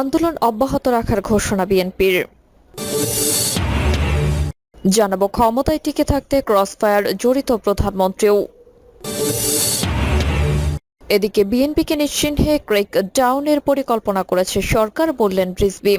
আন্দোলন অব্যাহত রাখার ঘোষণা বিএনপির। জানাব, ক্ষমতায় টিকে থাকতে ক্রসফায়ার জড়িত প্রধানমন্ত্রীও। এদিকে বিএনপিকে নিশ্চিহ্নে ক্রেক ডাউনের পরিকল্পনা করেছে সরকার বললেন রিজবি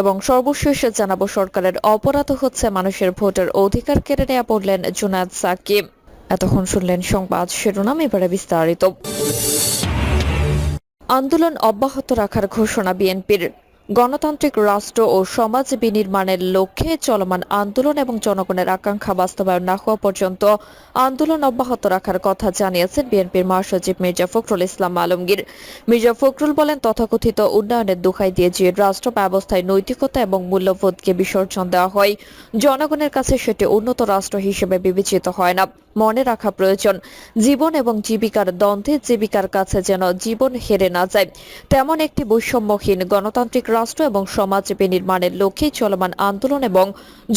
এবং সর্বশেষ জানাব, সরকারের অপরাধ হচ্ছে মানুষের ভোটের অধিকার কেড়ে নেওয়া বললেন জুনায়দ সাকিব। এতক্ষণ শুনলেন সংবাদ শিরোনাম এবারে বিস্তারিত। আন্দোলন অব্যাহত রাখার ঘোষণা বিএনপির। গণতান্ত্রিক রাষ্ট্র ও সমাজ বিনির্মাণের লক্ষ্যে চলমান আন্দোলন এবং জনগণের আকাঙ্ক্ষা বাস্তবায়ন না হওয়া পর্যন্ত আন্দোলন অব্যাহত রাখার কথা জানিয়েছেন বিএনপির মহাসচিব মির্জা ফখরুল ইসলাম আলমগীর। মির্জা ফখরুল বলেন, তথাকথিত উন্নয়নের দোহাই দিয়ে যে রাষ্ট্র ব্যবস্থায় নৈতিকতা এবং মূল্যবোধকে বিসর্জন দেওয়া হয়, জনগণের কাছে সেটি উন্নত রাষ্ট্র হিসেবে বিবেচিত হয় না। মনে রাখা প্রয়োজন, জীবন এবং জীবিকার দ্বন্দ্বে জীবিকার কাছে যেন জীবন হেরে না যায়। তেমন একটি বৈষম্যহীন গণতান্ত্রিক রাষ্ট্র এবং সমাজ বিনির্মাণের লক্ষ্যে চলমান আন্দোলন এবং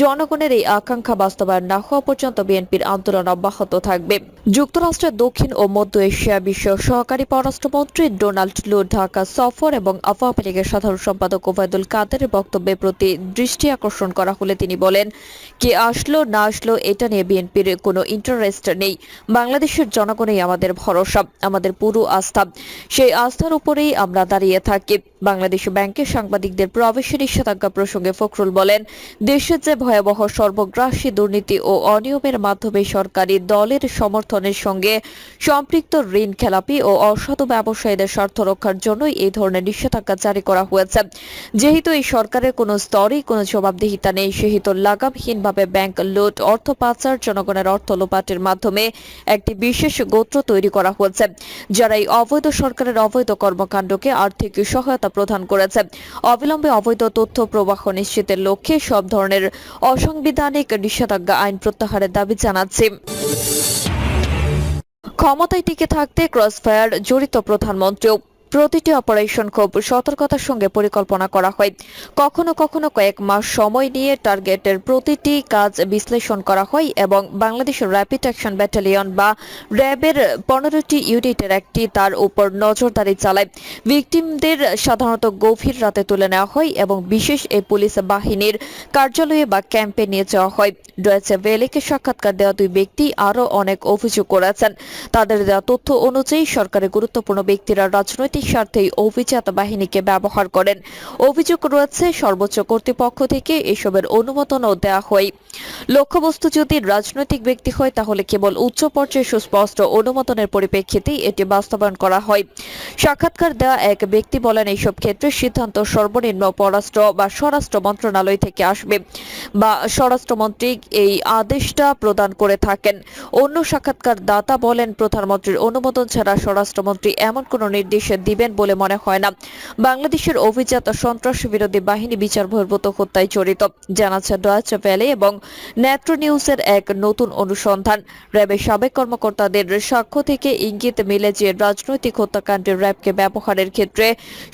জনগণের এই আকাঙ্ক্ষা বাস্তবায়ন না হওয়া পর্যন্ত বিএনপির আন্দোলন অব্যাহত থাকবে। যুক্তরাষ্ট্রের দক্ষিণ ও মধ্য এশিয়া বিশ্ব সহকারী পররাষ্ট্রমন্ত্রী ডোনাল্ড লু ঢাকা সফর এবং আওয়ামী লীগের সাধারণ সম্পাদক ওবায়দুল কাদেরের বক্তব্যের প্রতি দৃষ্টি আকর্ষণ করা হলে তিনি বলেন, কে আসলো, না আসলো, এটা নিয়ে বিএনপির কোনো ইন্টারেস্ট নেই। বাংলাদেশের জনগণই আমাদের ভরসা, আমাদের পুরো আস্থা। সেই আস্থার উপরেই আমরা দাঁড়িয়ে থাকি। বাংলাদেশ ব্যাংকের সাংবাদিকদের প্রবেশে নিষেধাজ্ঞা প্রসঙ্গে ফখরুল বলেন, দেশের যে ভয়াবহ সর্বগ্রাসী দুর্নীতি ও অনিয়মের মাধ্যমে সরকারি দলের সমর্থনের সঙ্গে সম্পৃক্ত ঋণ খেলাপি ও অসাধু ব্যবসায়ীদের স্বার্থ রক্ষার জন্যই এই ধরনের নিষেধাজ্ঞা জারি করা হয়েছে। যেহেতু এই সরকারের কোনো স্তরেই কোনো জবাবদিহিতা নেই, সেহেতু লাগামহীনভাবে ব্যাংক লুট, অর্থ পাচার, জনগণের অর্থ লোপাটের মাধ্যমে একটি বিশেষ গোত্র তৈরি করা হয়েছে, যারা এই অবৈধ সরকারের অবৈধ কর্মকাণ্ডকে আর্থিক সহায়তা প্রদান করেছে। অবিলম্বে অবৈধ তথ্য প্রবাহ নিশ্চিতের লক্ষ্যে সব ধরনের অসাংবিধানিক নিষেধাজ্ঞা আইন প্রত্যাহারের দাবি জানাচ্ছে। ক্ষমতায় টিকে থাকতে ক্রসফায়ার জড়িত প্রধানমন্ত্রীও। প্রতিটি অপারেশন খুব সতর্কতার সঙ্গে পরিকল্পনা করা হয়। কখনো কখনো কয়েক মাস সময় নিয়ে টার্গেটের প্রতিটি কাজ বিশ্লেষণ করা হয় এবং বাংলাদেশের র্যাপিড অ্যাকশন ব্যাটালিয়ন বা র্যাবের পনেরোটি ইউনিটের একটি তার উপর নজরদারি চালায়। ভিকটিমদের সাধারণত গভীর রাতে তুলে নেওয়া হয় এবং বিশেষ এই পুলিশ বাহিনীর কার্যালয়ে বা ক্যাম্পে নিয়ে যাওয়া হয়। ডয়েচে ভেলেকে সাক্ষাৎকার দেওয়া দুই ব্যক্তি আরও অনেক অভিযোগ করেছেন। তাদের দেওয়া তথ্য অনুযায়ী সরকারের গুরুত্বপূর্ণ ব্যক্তিরা রাজনৈতিক স্বার্থেই অভিজাত বাহিনীকে ব্যবহার করেন। অভিযোগ রয়েছে, সর্বোচ্চ কর্তৃপক্ষ থেকে এসবের অনুমোদনও দেওয়া হয়। লক্ষ্যবস্তু যদি রাজনৈতিক ব্যক্তি হয়, তাহলে কেবল উচ্চ পর্যায়ে সুস্পষ্ট অনুমোদনের পরিপ্রেক্ষিতেই এটি বাস্তবায়ন করা হয়। সাক্ষাৎকার দেওয়া এক ব্যক্তি বলেন এইসব ক্ষেত্রে সিদ্ধান্ত সর্বনিম্ন পররাষ্ট্র বা স্বরাষ্ট্র মন্ত্রণালয় থেকে আসবে বা স্বরাষ্ট্রমন্ত্রী এই আদেশটা প্রদান করে থাকেন। অন্য সাক্ষাৎকার দাতা বলেন, প্রধানমন্ত্রীর অনুমোদন ছাড়া স্বরাষ্ট্রমন্ত্রী এমন কোনো নির্দেশ দিবেন বলে মনে হয় না। বাংলাদেশের অভিজাত সন্ত্রাস বিরোধী বাহিনী বিচার বহির্ভূত হত্যায় জড়িত, জানাচ্ছে ডয়েচে ভ্যালে এবং নেত্র নিউজের এক নতুন অনুসন্ধান। র্যাবের সাবেক কর্মকর্তাদের সাক্ষ্য থেকে ইঙ্গিত মিলে যে রাজনৈতিক হত্যাকাণ্ডে র্যাবকে ব্যবহারের ক্ষেত্রে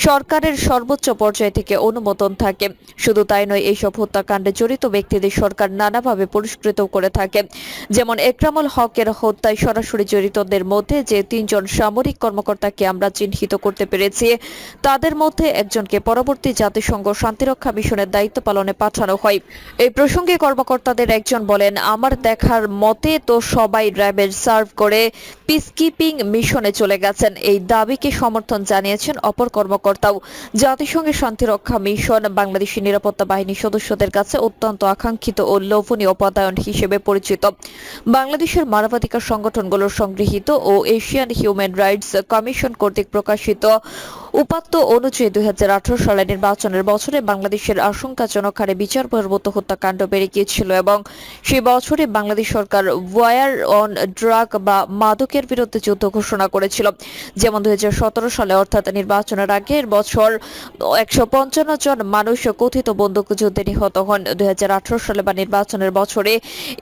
সরকারের সর্বোচ্চ পর্যায় থেকে অনুমোদন থাকে। শুধু তাই নয়, এইসব হত্যাকাণ্ডে জড়িত ব্যক্তিদের সরকার নানাভাবে পুরস্কৃত করে থাকে। যেমন একরামুল হকের হত্যায় সরাসরি জড়িতদের মধ্যে যে তিনজন সামরিক কর্মকর্তাকে আমরা চিহ্নিত করতে পেরেছি। তাদের মধ্যে একজনকে পরবর্তী জাতিসংঘ শান্তিরক্ষা মিশনের দায়িত্ব পালনে পাঠানো হয়। এই প্রসঙ্গে কর্মকর্তাদের একজন বলেন, আমার দেখার মতে তো সবাই র্যাবের সার্ভ করে পিসকিপিং মিশনে চলে গেছেন। এই দাবিকে সমর্থন জানিয়েছেন অপর কর্মকর্তাও। জাতিসংঘের শান্তিরক্ষা মিশন বাংলাদেশি নিরাপত্তা বাহিনীর সদস্যদের কাছে অত্যন্ত আকাঙ্ক্ষিত ও লোভনীয় পদায়ন হিসেবে পরিচিত। বাংলাদেশের মানবাধিকার সংগঠনগুলোর সংগৃহীত ও এশিয়ান হিউম্যান রাইটস কমিশন কর্তৃক প্রকাশিত तो উপাত্ত অনুযায়ী দুই হাজার আঠারো সালে নির্বাচনের বছরে বাংলাদেশের আশঙ্কাজনক হারে বিচার বহির্ভূত হত্যাকাণ্ড বেড়ে গিয়েছিল এবং সেই বছরে বাংলাদেশ সরকার ওয়ার অন ড্রাগ বা মাদকের বিরুদ্ধে যুদ্ধ ঘোষণা করেছিল। যেমন দুই সালে অর্থাৎ নির্বাচনের আগের বছর একশো পঞ্চান্ন জন মানুষ কথিত বন্দুকযুদ্ধে নিহত হন। দুই হাজার আঠারো সালে বা নির্বাচনের বছরে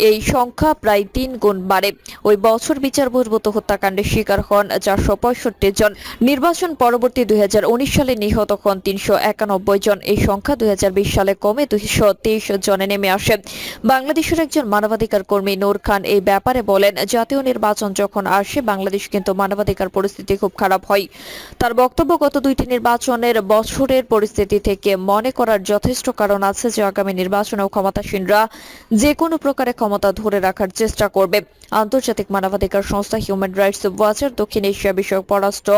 এই সংখ্যা প্রায় তিন গুণ বাড়ে। ওই বছর বিচার বহির্ভূত হত্যাকাণ্ডের শিকার হন চারশো পঁয়ষট্টি জন। নির্বাচন পরবর্তী দুই সালে নিহত হন তিনশো একানব্বই জন। এই সংখ্যা দুই সালে কমে দুইশো তেইশ জনে নেমে আসে। বাংলাদেশের একজন মানবাধিকার কর্মী নূর খান এই ব্যাপারে বলেন, জাতীয় নির্বাচন যখন আসে, বাংলাদেশ কিন্তু মানবাধিকার পরিস্থিতি খুব খারাপ হয়। তার বক্তব্য, গত দুইটি নির্বাচনের বছরের পরিস্থিতি থেকে মনে করার যথেষ্ট কারণ আছে যে আগামী নির্বাচনেও ক্ষমতাসীনরা যে কোনো প্রকারে ক্ষমতা ধরে রাখার চেষ্টা করবে। আন্তর্জাতিক মানবাধিকার সংস্থা হিউম্যান রাইটস ওয়াচের দক্ষিণ এশিয়া বিষয়ক পররাষ্ট্র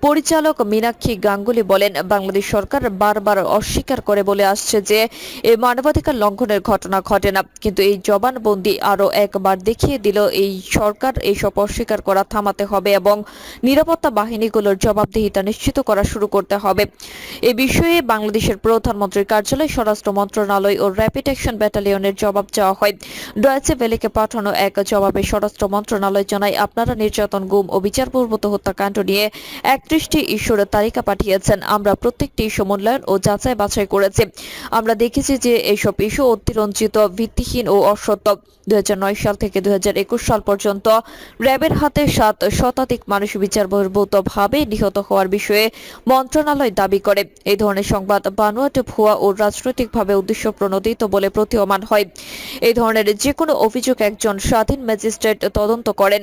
পরিচালক মীনাক্ষী গাঙ্গুলি বলেন, বাংলাদেশ সরকার বারবার অস্বীকার করে বলে আসছে যে এই মানবাধিকার লঙ্ঘনের ঘটনা ঘটে না। কিন্তু এই জবানবন্দি আরও একবার দেখিয়ে দিল, এই সরকার এইসব অস্বীকার করা থামাতে হবে এবং নিরাপত্তা বাহিনীগুলোর জবাবদিহিতা নিশ্চিত করা শুরু করতে হবে। এ বিষয়ে বাংলাদেশের প্রধানমন্ত্রীর কার্যালয় স্বরাষ্ট্র মন্ত্রণালয় ও র্যাপিড অ্যাকশন ব্যাটালিয়নের জবাব চাওয়া হয়। ডয়েচে ভেলেকে পাঠানো এক জবাবে স্বরাষ্ট্র মন্ত্রণালয় জানায়, আপনারা নির্যাতন, গুম ও বিচারপূর্বক হত্যাকাণ্ড নিয়ে একত্রিশটি ইস্যুর তালিকা পাঠিয়েছেন। আমরা প্রত্যেকটি ইস্যু মূল্যায়ন ও যাচাই বাছাই করেছি। আমরা দেখেছি যে এইসব ইস্যু অতিরঞ্জিত, ভিত্তিহীন ও অসত্য। দুই সাল থেকে দুই সাল পর্যন্ত র্যাবের হাতে সাত শতাধিক মানুষ বিচার বহির্ভূত ভাবে নিহত হওয়ার বিষয়ে মন্ত্রণালয় দাবি করে। এই ধরনের সংবাদ বানোয়াট, ভুয়া ও রাজনৈতিকভাবে উদ্দেশ্য প্রণোদিত বলে প্রতীয়মান হয়। এই ধরনের যে কোনো অভিযোগ একজন স্বাধীন ম্যাজিস্ট্রেট তদন্ত করেন।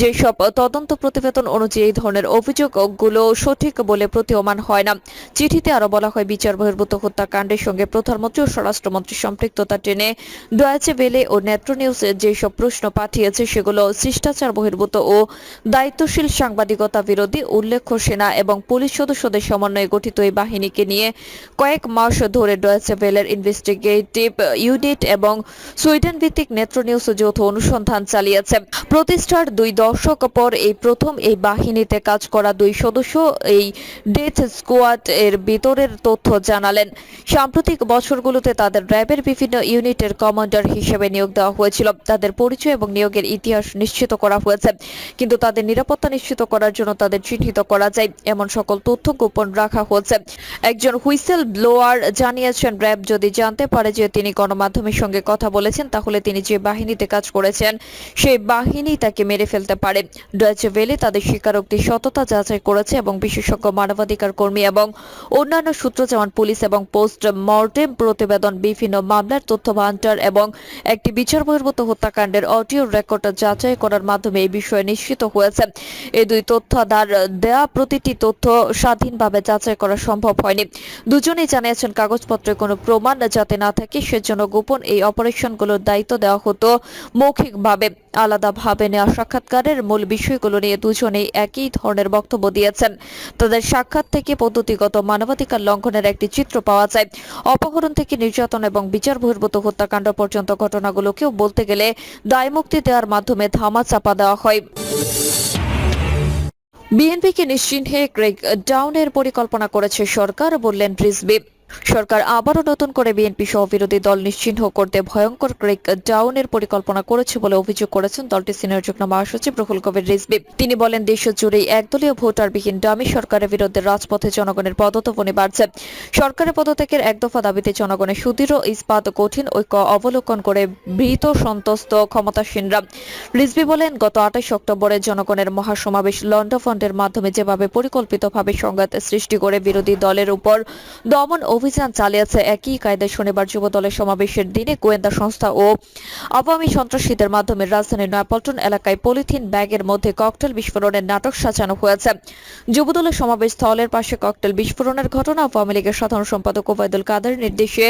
যেসব তদন্ত প্রতিবেদন অনুযায়ী এই ধরনের অভিযোগগুলো সঠিক বলে প্রতীয়মান হয় না। চিঠিতে আরও বলা হয়, বিচার বহির্ভূত হত্যাকাণ্ডের সঙ্গে প্রধানমন্ত্রী ও স্বরাষ্ট্রমন্ত্রী সম্পৃক্ততা টেনে ডয়েচে ভেলে ও নেত্র নিউজ যেসব প্রশ্ন পাঠিয়েছে, সেগুলো শিষ্টাচার বহির্ভূত ও দায়িত্বশীল সাংবাদিকতা বিরোধী উল্লেখ্য সেনা এবং পুলিশ সদস্যদের সমন্বয়ে গঠিত এই বাহিনীকে নিয়ে কয়েক মাস ধরে ডয়েচে ভেলের ইনভেস্টিগেটিভ ইউনিট এবং সুইডেন ভিত্তিক নেত্র নিউজ যৌথ অনুসন্ধান চালিয়েছে। প্রতিষ্ঠার দুই দশক পর এই প্রথম এই বাহিনীতে কাজ করা দুই সদস্য, এই ডেথ স্কোয়াড এর ভিতরের তথ্য জানালেন। সাম্প্রতিক বছরগুলোতে তাদের র্যাবের বিভিন্ন ইউনিটের কমান্ডার হিসেবে নিয়োগ দেওয়া হয়েছিল। তাদের পরিচয় এবং নিয়োগের ইতিহাস নিশ্চিত করা হয়েছে। কিন্তু তাদের নিরাপত্তা নিশ্চিত করার জন্য তাদের চিহ্নিত করা যায়। এমন সকল তথ্য গোপন রাখা হয়েছে। একজন হুইসেল ব্লোয়ার জানিয়েছেন, র্যাব যদি জানতে পারে যে তিনি গণমাধ্যমের সঙ্গে কথা বলেছেন, তাহলে তিনি যে বাহিনীতে কাজ করেছেন, সেই বাহিনী তাকে মেরে ফেলতে পারে। ডয়েচে ভেলে তাদের স্বীকারোক্তির সততা যাচাই করেছে এবং বিশেষজ্ঞ মানবাধিকার কর্মী এবং অন্যান্য সূত্র যেমন পুলিশ এবং পোস্ট মর্টেম প্রতিবেদন, বিভিন্ন মামলার তথ্য ভান্ডার এবং একটি বিচার বহির্ভূত হত্যাকাণ্ডের অডিও রেকর্ড যাচাই করার মাধ্যমে এই বিষয়ে নিশ্চিত হয়েছে। এই দুই তথ্যাধার দেয়া প্রতিটি তথ্য স্বাধীনভাবে যাচাই করা সম্ভব হয়নি। দুজনেই জানিয়েছেন, কাগজপত্রে কোনো প্রমাণ যাতে না থাকে, সেজন্য গোপন এই অপারেশনগুলোর দায়িত্ব দেওয়া হতো মৌখিকভাবে। আলাদাভাবে নেওয়া সাক্ষাৎকারের মূল বিষয়গুলো নিয়ে দুজনেই একই ধরনের বক্তব্য দিয়েছেন। তাদের সাক্ষাৎ থেকে পদ্ধতিগত মানবাধিকার লঙ্ঘনের একটি চিত্র পাওয়া যায়। অপহরণ থেকে নির্যাতন এবং বিচার বহির্ভূত হত্যাকাণ্ড পর্যন্ত ঘটনাগুলোকেও বলতে গেলে দায়মুক্তি দেওয়ার মাধ্যমে ধামা চাপা দেওয়া হয়। বিএনপিকে নিশ্চিহ্নে ক্রেক ডাউনের পরিকল্পনা করেছে সরকার, বললেন রিজবি। সরকার আবারও নতুন করে বিএনপি সহ বিরোধী দল নিশ্চিহ্ন করতে ভয়ঙ্কর ক্রেক ডাউনের পরিকল্পনা করেছে বলে অভিযোগ করেছেন দলটির সিনিয়র যুগ্ম মহাসচিব রুহুল কবির রিজবি তিনি বলেন, দেশ জুড়েই একদলীয় ভোটারবিহীন ডামি সরকারের বিরুদ্ধে রাজপথে জনগণের পদতপনি বাড়ছে। সরকারের পদত্যাগের এক দফা দাবিতে জনগণের সুদৃঢ়, ইস্পাত, কঠিন ঐক্য অবলোকন করে ভীত সন্তস্ত ক্ষমতাসীনরা। রিজবি বলেন, গত আঠাশ অক্টোবরে জনগণের মহাসমাবেশ লন্ডা ফান্ডের মাধ্যমে যেভাবে পরিকল্পিতভাবে সংঘাত সৃষ্টি করে বিরোধী দলের উপর দমন অভিযান চালিয়েছে একই কায়দায় শনিবার যুব দলের সমাবেশের দিনে গোয়েন্দা সংস্থা ও আওয়ামী সন্ত্রাসীদের মাধ্যমে রাজধানীর নয়াপল্টন এলাকায় পলিথিন ব্যাগের মধ্যে ককটেল বিস্ফোরণের নাটক সাজানো হয়েছে। যুবদলের সমাবেশ স্থলের পাশে ককটেল বিস্ফোরণের ঘটনা আওয়ামী লীগের সাধারণ সম্পাদক ওবায়দুল কাদের নির্দেশে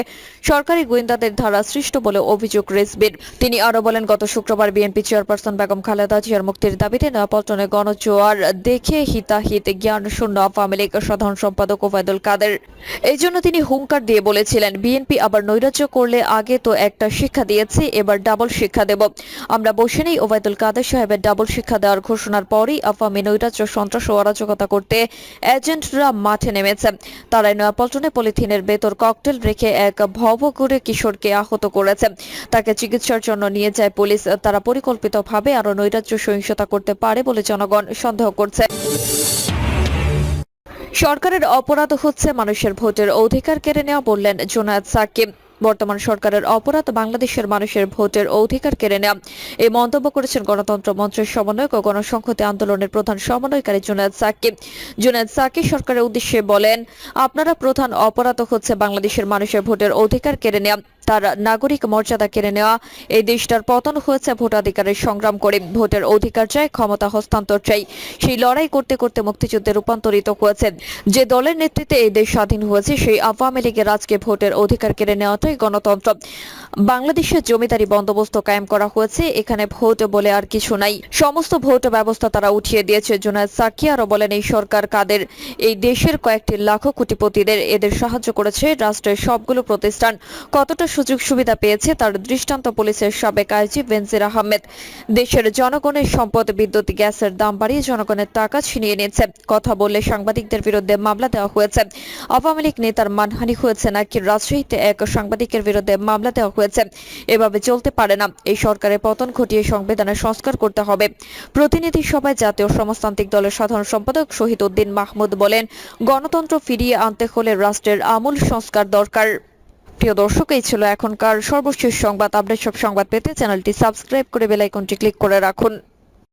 সরকারি গোয়েন্দাদের দ্বারা সৃষ্ট বলে অভিযোগ রেসবির তিনি আরও বলেন, গত শুক্রবার বিএনপি চেয়ারপারসন বেগম খালেদা জিয়ার মুক্তির দাবিতে নয়াপল্টনে গণজোয়ার দেখে হিতাহিত জ্ঞান শূন্য আওয়ামী লীগ সাধারণ সম্পাদক ওবায়দুল কাদের। এই জন্য তিনি হুঙ্কার দিয়ে বলেছিলেন, বিএনপি আবার নৈরাজ্য করলে আগে তো একটা শিক্ষা দিয়েছি, এবার ডাবল শিক্ষা দেব। আমরা বসে নেই ওবায়দুল কাদের সাহেবের ডাবল শিক্ষা দেওয়ার ঘোষণার পরই আওয়ামী নৈরাজ্য, সন্ত্রাস ও অরাজকতা করতে এজেন্টরা মাঠে নেমেছে। তারাই নয়াপল্টনে পলিথিনের ভেতর ককটেল রেখে এক ভবঘুরে কিশোরকে আহত করেছে। তাকে চিকিৎসার জন্য নিয়ে যায় পুলিশ। তারা পরিকল্পিতভাবে আরও নৈরাজ্য সহিংসতা করতে পারে বলে জনগণ সন্দেহ করছে। সরকারের অপরাধ হচ্ছে মানুষের ভোটের অধিকার কেড়ে নেওয়া বললেন জোনায়েদ সাকিব। বর্তমান সরকারের অপরাধ বাংলাদেশের মানুষের ভোটের অধিকার কেড়ে নেওয়া এই মন্তব্য করেছেন গণতন্ত্র মঞ্চের সমন্বয়ক ও গণসংহতি আন্দোলনের প্রধান সমন্বয়কারী জুনায়দ সাকিব। জুনায়দ সাকিব সরকারের উদ্দেশ্যে বলেন, আপনারা প্রধান অপরাধ হচ্ছে বাংলাদেশের মানুষের ভোটের অধিকার কেড়ে নেওয়া তার নাগরিক মর্যাদা কেড়ে নেওয়া। এই দেশটার পতন হয়েছে ভোটাধিকারের সংগ্রাম করে। ভোটের অধিকার চাই, ক্ষমতা হস্তান্তর চাই। সেই লড়াই করতে করতে মুক্তিযুদ্ধে রূপান্তরিত হয়েছে যে দলের নেতৃত্বে এই দেশ স্বাধীন হয়েছে, সেই আওয়ামী লীগের আজকে ভোটের অধিকার কেড়ে নেওয়াটাই গণতন্ত্র। বাংলাদেশের জমিদারি বন্দোবস্ত কায়েম করা হয়েছে, এখানে ভোট বলে আর কিছু নাই। সমস্ত ভোট ব্যবস্থা তারা উঠিয়ে দিয়েছে, জুনায়দ সাকি আরও বলেন, এই সরকার কাদের? এই দেশের কয়েকটি লাখো কোটিপতিদের এদের সাহায্য করেছে, রাষ্ট্রের সবগুলো প্রতিষ্ঠান। কতটা সুযোগ সুবিধা পেয়েছে তার দৃষ্টান্ত পুলিশের সাবেক আইজি বেনজির আহমেদ। দেশের জনগণের সম্পদ, বিদ্যুৎ, গ্যাসের দাম বাড়িয়ে জনগণের টাকা ছিনিয়ে নিয়েছে। কথা বললে সাংবাদিকদের বিরুদ্ধে মামলা দেওয়া হয়েছে। আওয়ামী লীগ নেতার মানহানি হয়েছে নাকি রাজশাহীতে এক সাংবাদিকের বিরুদ্ধে মামলা দেওয়া হয়েছে। এভাবে চলতে পারে না। এই সরকারের পতন ঘটিয়ে সংবিধানের সংস্কার করতে হবে। প্রতিনিধি সভায় জাতীয় সমাজতান্ত্রিক দলের সাধারণ সম্পাদক শহীদ উদ্দিন মাহমুদ বলেন, গণতন্ত্র ফিরিয়ে আনতে হলে রাষ্ট্রের আমূল সংস্কার দরকার। প্রিয় দর্শক, এই ছিল এখনকার সর্বশেষ সংবাদ। আপডেট সব সংবাদ পেতে চ্যানেলটি সাবস্ক্রাইব করে বেল আইকনটি ক্লিক করে রাখুন।